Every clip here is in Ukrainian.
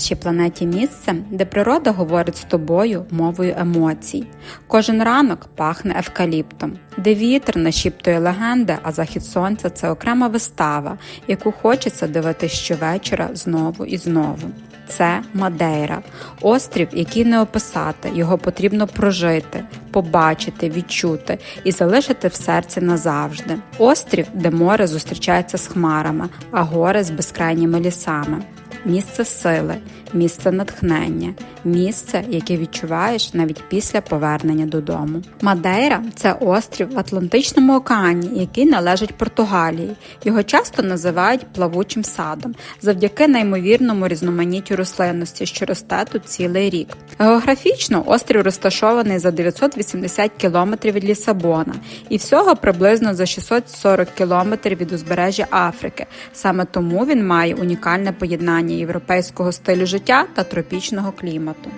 Нашій планеті місце, де природа говорить з тобою мовою емоцій. Кожен ранок пахне евкаліптом, де вітер нашіптує легенди, а захід сонця це окрема вистава, яку хочеться дивитися щовечора знову і знову. Це Мадейра, острів, який не описати, його потрібно прожити, побачити, відчути і залишити в серці назавжди. Острів, де море зустрічається з хмарами, а гори з безкрайніми лісами. Місце сили, місце натхнення, місце, яке відчуваєш навіть після повернення додому. Мадейра це острів в Атлантичному океані, який належить Португалії. Його часто називають плавучим садом завдяки неймовірному різноманіттю рослинності, що росте тут цілий рік. Географічно острів розташований за 980 кілометрів від Лісабона і всього приблизно за 640 кілометрів від узбережжя Африки. Саме тому він має унікальне поєднання європейського стилю життя та тропічного клімату.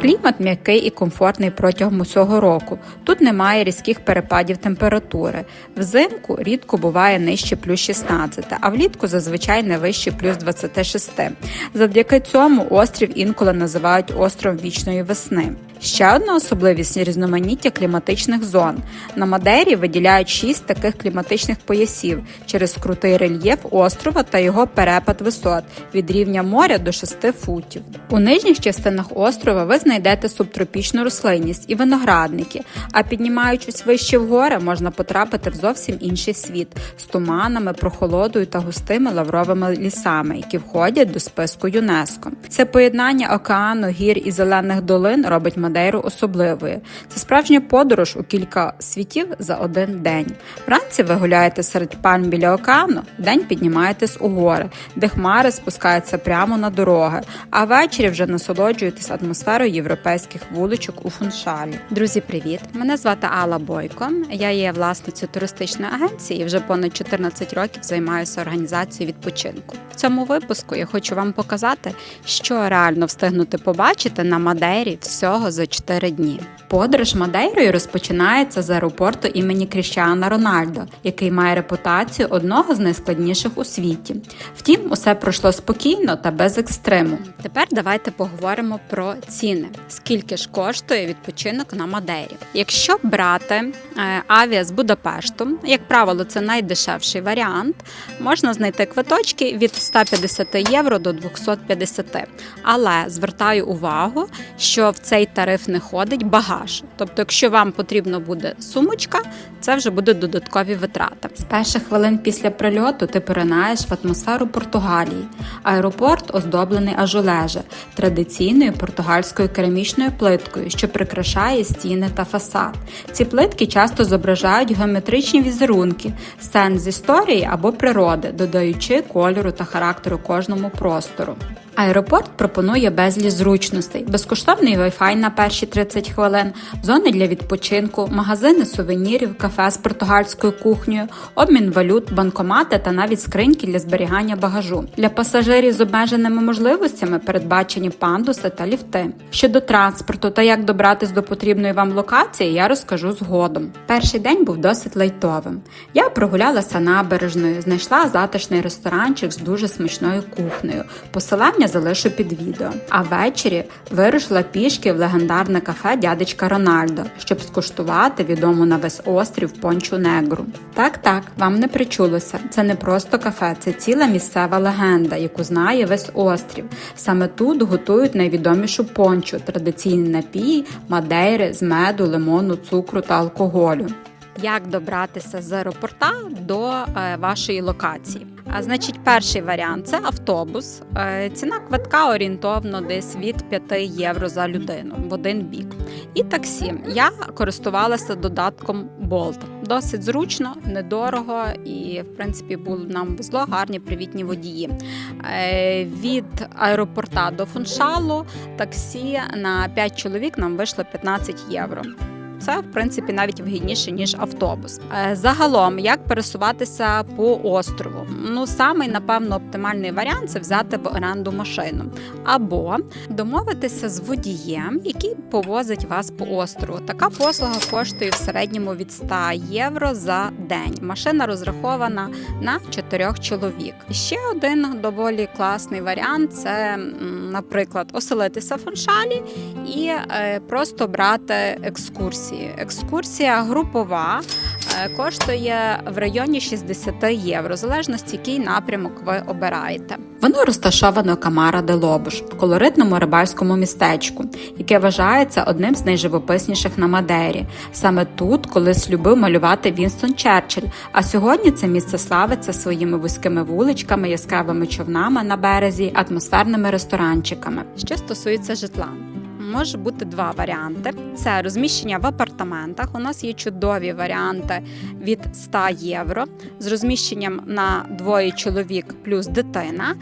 Клімат м'який і комфортний протягом усього року. Тут немає різких перепадів температури. Взимку рідко буває нижче плюс 16, а влітку зазвичай не вище плюс 26. Завдяки цьому острів інколи називають остров вічної весни. Ще одна особливість різноманіття кліматичних зон. На Мадері виділяють шість таких кліматичних поясів через крутий рельєф острова та його перепад висот від рівня моря до 6 футів. У нижніх частинах острова ви знайдете субтропічну рослинність і виноградники, а піднімаючись вище в гори, можна потрапити в зовсім інший світ з туманами, прохолодою та густими лавровими лісами, які входять до списку ЮНЕСКО. Це поєднання океану, гір і зелених долин робить Мадейру особливою. Це справжня подорож у кілька світів за один день. Вранці ви гуляєте серед пальм біля океану, вдень піднімаєтесь у гори, де хмари спускаються прямо на дороги, а ввечері вже насолоджуєтесь атмосферою європейських вуличок у фуншалі. Друзі, привіт! Мене звати Алла Бойко. Я є власницею туристичної агенції і вже понад 14 років займаюся організацією відпочинку. В цьому випуску я хочу вам показати, що реально встигнути побачити на Мадейрі всього за 4 дні. Подорож Мадейрою розпочинається з аеропорту імені Кріщана Рональдо, який має репутацію одного з найскладніших у світі. Втім, усе пройшло спокійно та без екстриму. Тепер давайте поговоримо про ціни. Скільки ж коштує відпочинок на Мадейрі? Якщо брати е, авіа з Будапешту, як правило, це найдешевший варіант, можна знайти квиточки від 150 євро до 250. Але звертаю увагу, що в цей тариф не ходить багаж. Тобто, якщо вам потрібно буде сумочка, це вже буде додаткові витрати. З перших хвилин після прильоту ти поринаєш в атмосферу Португалії. Аеропорт оздоблений ажулеже, традиційною португальською керамічною плиткою, що прикрашає стіни та фасад. Ці плитки часто зображають геометричні візерунки, сцен з історії або природи, додаючи кольору та характеру кожному простору. Аеропорт пропонує безліч зручностей, безкоштовний Wi-Fi на перші 30 хвилин, зони для відпочинку, магазини сувенірів, кафе з португальською кухнею, обмін валют, банкомати та навіть скриньки для зберігання багажу. Для пасажирів з обмеженими можливостями передбачені пандуси та ліфти. Щодо транспорту та як добратись до потрібної вам локації, я розкажу згодом. Перший день був досить лайтовим. Я прогулялася набережною, знайшла затишний ресторанчик з дуже смачною кухнею. Посилання залишу під відео. А ввечері вирушила пішки в легендарне кафе дядечка Рональдо, щоб скуштувати відому на весь острів Пончу Негру. Так, так, вам не причулося. Це не просто кафе, це ціла місцева легенда, яку знає весь острів. Саме тут готують найвідомішу пончу, традиційні напії, мадейри з меду, лимону, цукру та алкоголю. Як добратися з аеропорта до е, вашої локації? А значить, перший варіант це автобус. Е, ціна квитка орієнтовно десь від 5 євро за людину в один бік. І таксі. Я користувалася додатком Bolt. Досить зручно, недорого і, в принципі, було нам везло гарні привітні водії. Е, Від аеропорта до фуншалу таксі на 5 чоловік нам вийшло 15 євро. Це в принципі навіть вигідніше ніж автобус. Е, Загалом, як пересуватися по острову? Ну самий напевно оптимальний варіант це взяти в оренду машину або домовитися з водієм, який повозить вас по острову. Така послуга коштує в середньому від 100 євро за день. Машина розрахована на 4 чоловік. Ще один доволі класний варіант це, наприклад, оселитися в фоншалі і е, просто брати екскурсії. Екскурсія групова. е, Коштує в районі 60 євро, в залежності, який напрямок ви обираєте. Воно розташовано Камара де Лобуш в колоритному рибальському містечку, яке вважається одним з найживописніших на Мадері. Саме тут колись любив малювати Вінстон Черчилль, а сьогодні це місце славиться своїми вузькими вуличками, яскравими човнами на березі, атмосферними ресторанчиками. Що стосується житла. Може бути два варіанти: це розміщення в апартаментах. У нас є чудові варіанти від 100 євро з розміщенням на двоє чоловік плюс дитина.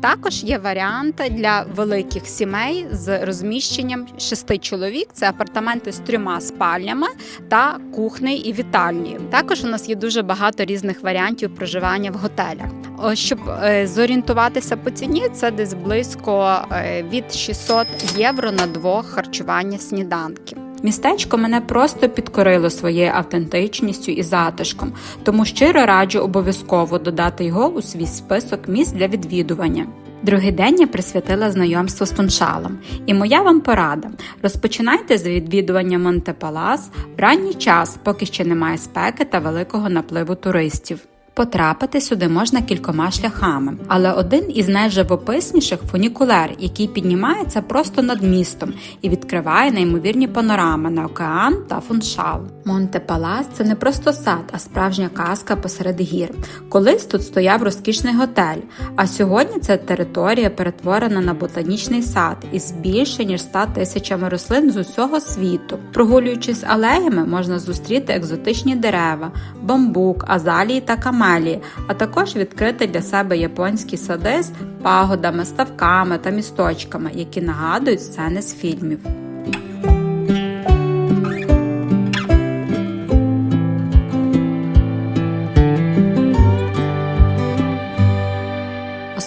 Також є варіанти для великих сімей з розміщенням шести чоловік. Це апартаменти з трьома спальнями та кухнею і вітальнею. Також у нас є дуже багато різних варіантів проживання в готелях. О, Щоб е, зорієнтуватися по ціні, це десь близько е, від 600 євро на двох харчування сніданків. Містечко мене просто підкорило своєю автентичністю і затишком, тому щиро раджу обов'язково додати його у свій список місць для відвідування. Другий день я присвятила знайомству з фуншалом. І моя вам порада: розпочинайте з відвідування Монте-Палас в ранній час, поки ще немає спеки та великого напливу туристів. Потрапити сюди можна кількома шляхами, але один із найживописніших фунікулер, який піднімається просто над містом і відкриває неймовірні панорами на океан та фуншал. Монте Палас це не просто сад, а справжня казка посеред гір. Колись тут стояв розкішний готель, а сьогодні ця територія перетворена на ботанічний сад із більше ніж 100 тисячами рослин з усього світу. Прогулюючись алеями, можна зустріти екзотичні дерева, бамбук, азалії та камелії, а також відкрити для себе японські сади з пагодами, ставками та місточками, які нагадують сцени з фільмів.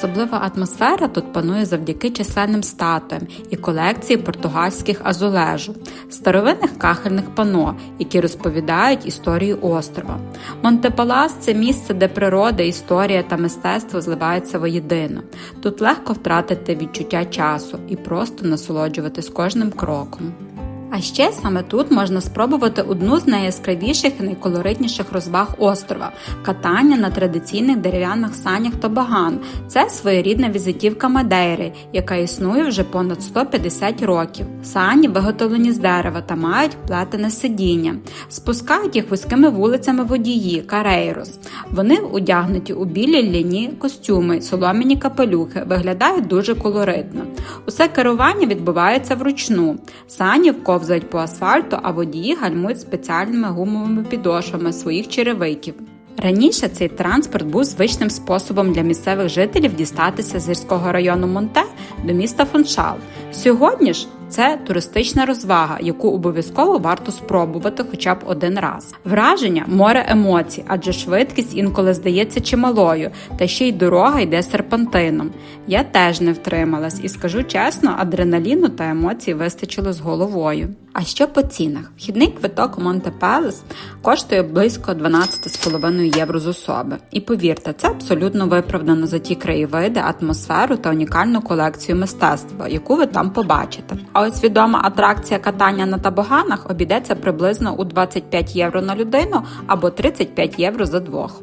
Особлива атмосфера тут панує завдяки численним статуям і колекції португальських азулежу, старовинних кахельних пано, які розповідають історію острова. Монтепалас це місце, де природа, історія та мистецтво зливаються воєдино. Тут легко втратити відчуття часу і просто насолоджуватись кожним кроком. А ще саме тут можна спробувати одну з найяскравіших і найколоритніших розваг острова катання на традиційних дерев'яних санях Тобаган. Це своєрідна візитівка Мадейри, яка існує вже понад 150 років. Сані виготовлені з дерева та мають плетене сидіння. Спускають їх вузькими вулицями водії Карейрос. Вони одягнуті у білі ляні костюми, солом'яні капелюхи, виглядають дуже колоритно. Усе керування відбувається вручну. Сані ковзають по асфальту, а водії гальмують спеціальними гумовими підошвами своїх черевиків. Раніше цей транспорт був звичним способом для місцевих жителів дістатися з гірського району Монте до міста Фуншал. Сьогодні ж це туристична розвага, яку обов'язково варто спробувати хоча б один раз. Враження море емоцій, адже швидкість інколи здається чималою, та ще й дорога йде серпантином. Я теж не втрималась і скажу чесно, адреналіну та емоцій вистачило з головою. А що по цінах? Вхідний квиток Монте Пелес коштує близько 12,5 євро з особи. І повірте, це абсолютно виправдано за ті краєвиди, атмосферу та унікальну колекцію мистецтва, яку ви там побачите. А ось відома атракція катання на табоганах обійдеться приблизно у 25 євро на людину або 35 євро за двох.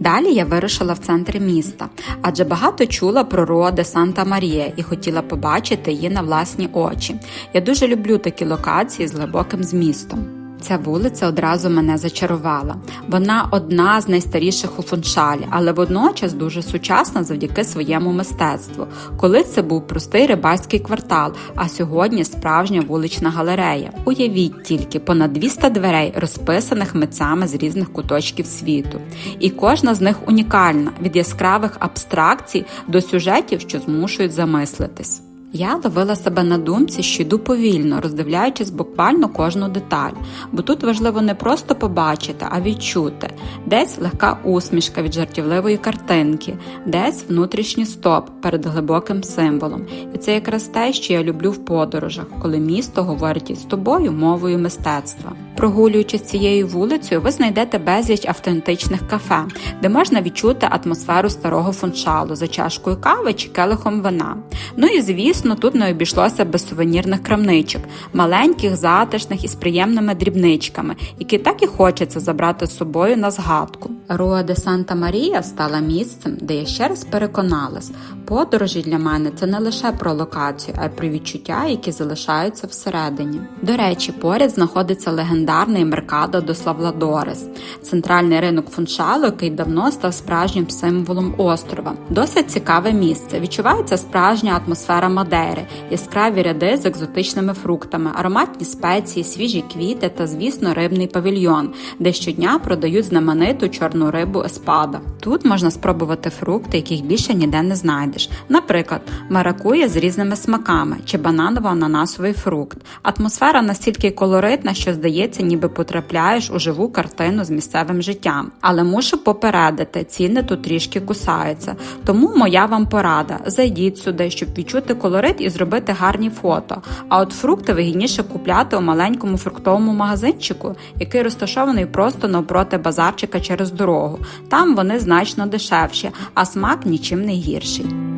Далі я вирушила в центр міста, адже багато чула про роди Санта Марія і хотіла побачити її на власні очі. Я дуже люблю такі локації з глибоким змістом. Ця вулиця одразу мене зачарувала. Вона одна з найстаріших у фуншалі, але водночас дуже сучасна завдяки своєму мистецтву. Колись це був простий рибальський квартал, а сьогодні справжня вулична галерея. Уявіть тільки понад 200 дверей, розписаних митцями з різних куточків світу. І кожна з них унікальна від яскравих абстракцій до сюжетів, що змушують замислитись. Я ловила себе на думці, що йду повільно, роздивляючись буквально кожну деталь, бо тут важливо не просто побачити, а відчути. Десь легка усмішка від жартівливої картинки, десь внутрішній стоп перед глибоким символом. І це якраз те, що я люблю в подорожах, коли місто говорить із тобою мовою мистецтва. Прогулюючись цією вулицею, ви знайдете безліч автентичних кафе, де можна відчути атмосферу старого фуншалу за чашкою кави чи келихом вина. Ну і звісно, тут не обійшлося без сувенірних крамничок, маленьких, затишних і з приємними дрібничками, які так і хочеться забрати з собою на згадку. Руа де Санта Марія стала місцем, де я ще раз переконалась, подорожі для мене це не лише про локацію, а й про відчуття, які залишаються всередині. До речі, поряд знаходиться легендарний Меркадо до Славладорес, центральний ринок фуншалу, який давно став справжнім символом острова. Досить цікаве місце. Відчувається справжня атмосфера Мадейри, яскраві ряди з екзотичними фруктами, ароматні спеції, свіжі квіти та, звісно, рибний павільйон, де щодня продають знамениту чорну рибу еспада. Тут можна спробувати фрукти, яких більше ніде не знайдеш. Наприклад, маракуя з різними смаками чи бананово-ананасовий фрукт. Атмосфера настільки колоритна, що здається, ніби потрапляєш у живу картину з місцевим життям. Але мушу попередити, ціни тут трішки кусаються. Тому моя вам порада: зайдіть сюди, щоб відчути колорит і зробити гарні фото. А от фрукти вигідніше купляти у маленькому фруктовому магазинчику, який розташований просто навпроти базарчика через дорогу. Там вони значно дешевші, а смак нічим не гірший.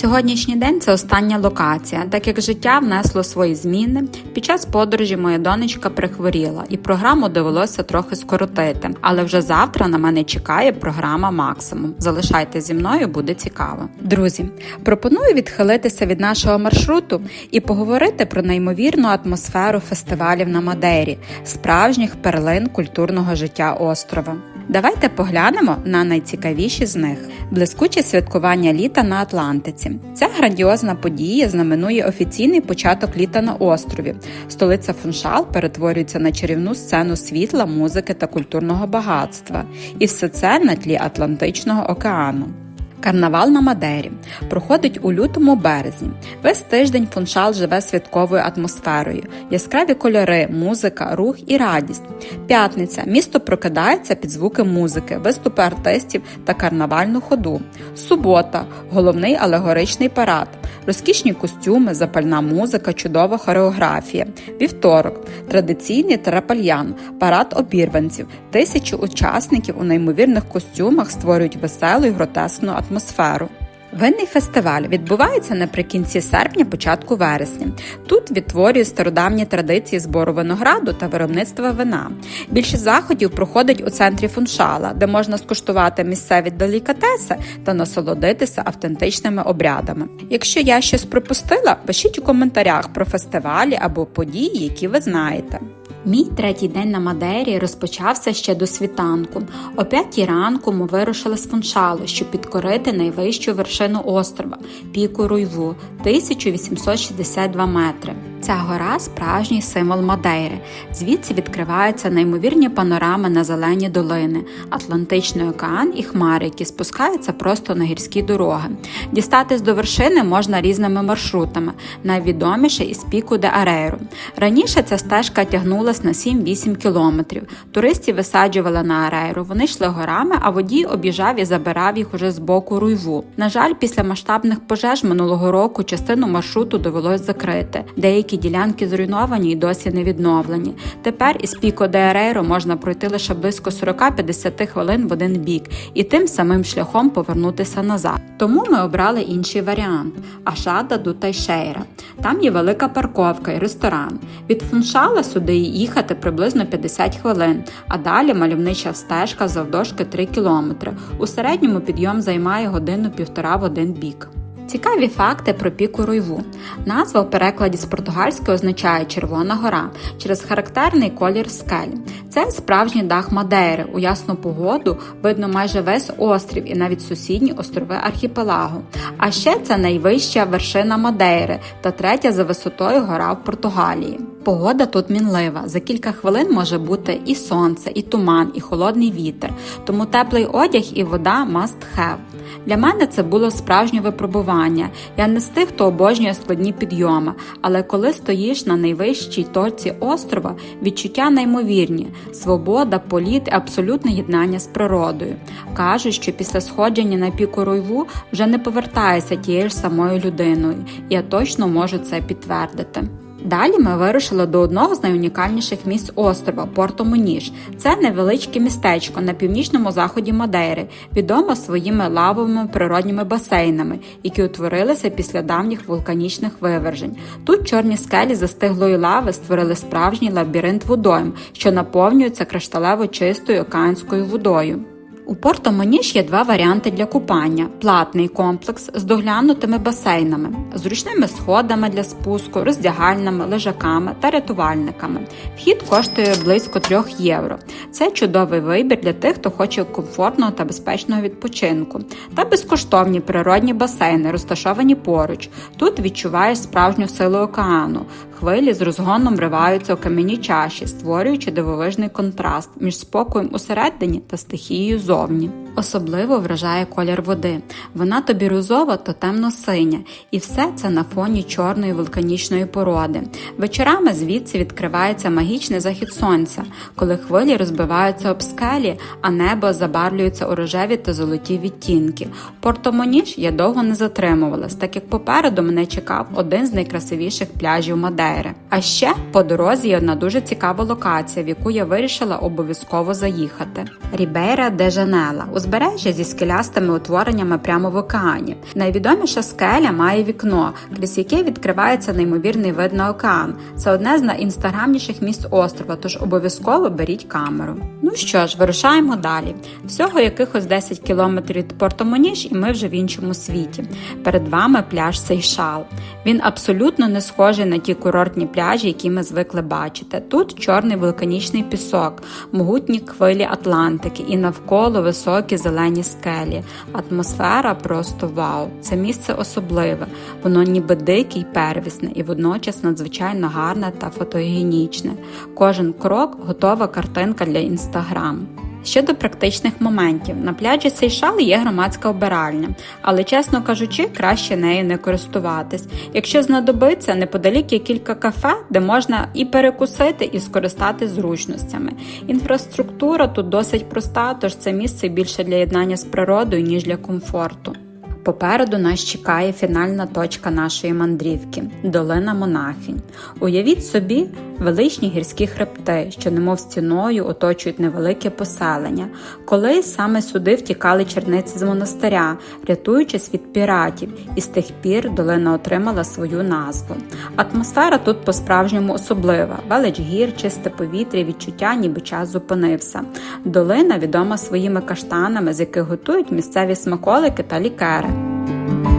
Сьогоднішній день це остання локація, так як життя внесло свої зміни. Під час подорожі моя донечка прихворіла, і програму довелося трохи скоротити. Але вже завтра на мене чекає програма Максимум. Залишайте зі мною, буде цікаво. Друзі, пропоную відхилитися від нашого маршруту і поговорити про неймовірну атмосферу фестивалів на Мадейрі, справжніх перлин культурного життя острова. Давайте поглянемо на найцікавіші з них: блискуче святкування літа на Атлантиці. Ця грандіозна подія знаменує офіційний початок літа на острові. Столиця Фуншал перетворюється на чарівну сцену світла, музики та культурного багатства. І все це на тлі Атлантичного океану. Карнавал на Мадері проходить у лютому березні. Весь тиждень фуншал живе святковою атмосферою, яскраві кольори, музика, рух і радість. П'ятниця місто прокидається під звуки музики, виступи артистів та карнавальну ходу. Субота головний алегоричний парад, розкішні костюми, запальна музика, чудова хореографія. Вівторок традиційний трапальян, парад обірванців. Тисячі учасників у неймовірних костюмах створюють веселу і гротескну атмосферу атмосферу. Винний фестиваль відбувається наприкінці серпня, початку вересня. Тут відтворюють стародавні традиції збору винограду та виробництва вина. Більшість заходів проходить у центрі фуншала, де можна скуштувати місцеві делікатеси та насолодитися автентичними обрядами. Якщо я щось пропустила, пишіть у коментарях про фестивалі або події, які ви знаєте. Мій третій день на Мадері розпочався ще до світанку. О п'ятій ранку ми вирушили з фуншалу, щоб підкорити найвищу вершину острова піку Руйву 1862 метри. Ця гора справжній символ Мадейри. Звідси відкриваються неймовірні панорами на зелені долини, Атлантичний океан і хмари, які спускаються просто на гірські дороги. Дістатись до вершини можна різними маршрутами, найвідоміше із піку де Арейру. Раніше ця стежка тягнулась на 7-8 кілометрів. Туристів висаджували на Арейру. Вони йшли горами, а водій об'їжджав і забирав їх уже з боку руйву. На жаль, після масштабних пожеж минулого року частину маршруту довелось закрити. Деякі ділянки зруйновані і досі не відновлені. Тепер із Піко де можна пройти лише близько 40-50 хвилин в один бік і тим самим шляхом повернутися назад. Тому ми обрали інший варіант Ашада ду Тайшейра. Там є велика парковка і ресторан. Від фуншала сюди їхати приблизно 50 хвилин, а далі мальовнича стежка завдовжки 3 кілометри. У середньому підйом займає годину-півтора в один бік. Цікаві факти про піку Руйву. Назва в перекладі з португальської означає Червона гора через характерний колір скель. Це справжній дах Мадейри. У ясну погоду видно майже весь острів і навіть сусідні острови архіпелагу. А ще це найвища вершина Мадейри та третя за висотою гора в Португалії. Погода тут мінлива. За кілька хвилин може бути і сонце, і туман, і холодний вітер. Тому теплий одяг і вода must have. Для мене це було справжнє випробування. Я не з тих, хто обожнює складні підйоми, але коли стоїш на найвищій точці острова, відчуття неймовірні, свобода, політ абсолютне єднання з природою. Кажуть, що після сходження на піку Руйву вже не повертаєшся тією ж самою людиною, я точно можу це підтвердити. Далі ми вирушили до одного з найунікальніших місць острова Порто Моніш. Це невеличке містечко на північному заході Мадейри, відоме своїми лавовими природніми басейнами, які утворилися після давніх вулканічних вивержень. Тут чорні скелі застиглої лави створили справжній лабіринт водойм, що наповнюється кришталево чистою океанською водою. У Порто Моніш є два варіанти для купання: платний комплекс з доглянутими басейнами, зручними сходами для спуску, роздягальними, лежаками та рятувальниками. Вхід коштує близько 3 євро. Це чудовий вибір для тих, хто хоче комфортного та безпечного відпочинку. Та безкоштовні природні басейни, розташовані поруч. Тут відчуваєш справжню силу океану. Хвилі з розгоном риваються у кам'яні чаші, створюючи дивовижний контраст між спокоєм усередині та стихією зовні. Особливо вражає колір води. Вона то бірюзова, то темно-синя, і все це на фоні чорної вулканічної породи. Вечорами звідси відкривається магічний захід сонця, коли хвилі розбиваються об скелі, а небо забарвлюється у рожеві та золоті відтінки. Портомоніж я довго не затримувалась, так як попереду мене чекав один з найкрасивіших пляжів Мадейри. А ще по дорозі є одна дуже цікава локація, в яку я вирішила обов'язково заїхати. Рібейра де Жанела узбережжя зі скелястими утвореннями прямо в океані. Найвідоміша скеля має вікно, крізь яке відкривається неймовірний вид на океан. Це одне з найінстаграмніших місць острова, тож обов'язково беріть камеру. Ну що ж, вирушаємо далі. Всього якихось 10 кілометрів від Портомоніж, і ми вже в іншому світі. Перед вами пляж Сейшал. Він абсолютно не схожий на ті курортні пляжі, які ми звикли бачити. Тут чорний вулканічний пісок, могутні хвилі Атлантики і навколо високі зелені скелі. Атмосфера просто вау. Це місце особливе, воно ніби дике й первісне і водночас надзвичайно гарне та фотогенічне. Кожен крок готова картинка для інстаграм. Щодо практичних моментів, на пляжі Сейшал є громадська обиральня, але, чесно кажучи, краще нею не користуватись. Якщо знадобиться, неподалік є кілька кафе, де можна і перекусити, і скористати зручностями. Інфраструктура тут досить проста, тож це місце більше для єднання з природою, ніж для комфорту. Попереду нас чекає фінальна точка нашої мандрівки долина монахинь. Уявіть собі величні гірські хребти, що немов стіною оточують невелике поселення. Колись саме сюди втікали черниці з монастиря, рятуючись від піратів, і з тих пір долина отримала свою назву. Атмосфера тут по-справжньому особлива: велич гір, чисте повітря, відчуття, ніби час зупинився. Долина відома своїми каштанами, з яких готують місцеві смаколики та лікери. Bye.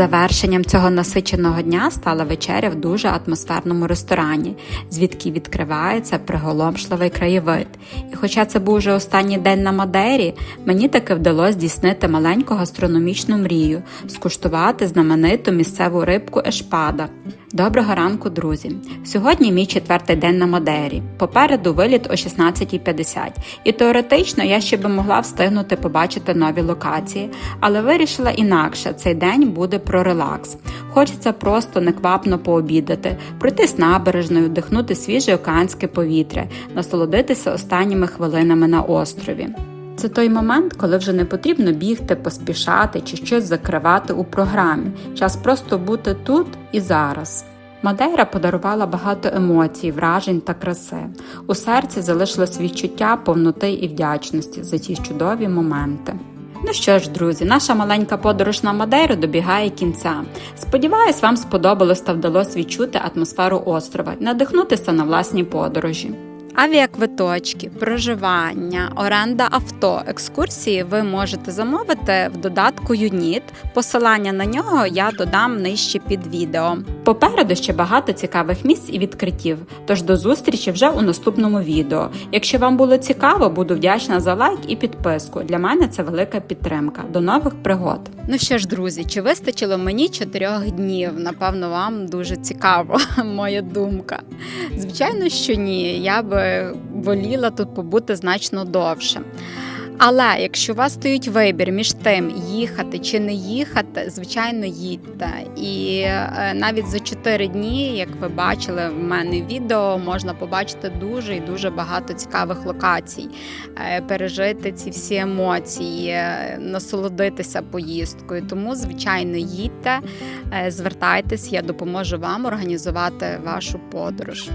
Завершенням цього насиченого дня стала вечеря в дуже атмосферному ресторані, звідки відкривається приголомшливий краєвид. І хоча це був вже останній день на Мадері, мені таки вдалося здійснити маленьку гастрономічну мрію скуштувати знамениту місцеву рибку Ешпада. Доброго ранку, друзі! Сьогодні мій четвертий день на Мадері. Попереду виліт о 16.50. І теоретично я ще би могла встигнути побачити нові локації, але вирішила інакше цей день буде про релакс. Хочеться просто неквапно пообідати, пройтись набережною, вдихнути свіже океанське повітря, насолодитися останніми хвилинами на острові. Це той момент, коли вже не потрібно бігти, поспішати чи щось закривати у програмі. Час просто бути тут і зараз. Мадейра подарувала багато емоцій, вражень та краси. У серці залишилось відчуття повноти і вдячності за ці чудові моменти. Ну що ж, друзі, наша маленька подорож на Мадейру добігає кінця. Сподіваюсь, вам сподобалось та вдалося відчути атмосферу острова надихнутися на власні подорожі. Авіаквиточки, проживання, оренда авто, екскурсії ви можете замовити в додатку ЮНІТ. Посилання на нього я додам нижче під відео. Попереду ще багато цікавих місць і відкриттів. Тож до зустрічі вже у наступному відео. Якщо вам було цікаво, буду вдячна за лайк і підписку. Для мене це велика підтримка. До нових пригод. Ну що ж, друзі, чи вистачило мені чотирьох днів? Напевно, вам дуже цікаво моя думка. Звичайно, що ні. Я би воліла тут побути значно довше. Але якщо у вас стоїть вибір між тим, їхати чи не їхати, звичайно, їдьте. І е, навіть за 4 дні, як ви бачили в мене відео, можна побачити дуже і дуже багато цікавих локацій, е, пережити ці всі емоції, е, насолодитися поїздкою. Тому, звичайно, їдьте, звертайтесь, я допоможу вам організувати вашу подорож.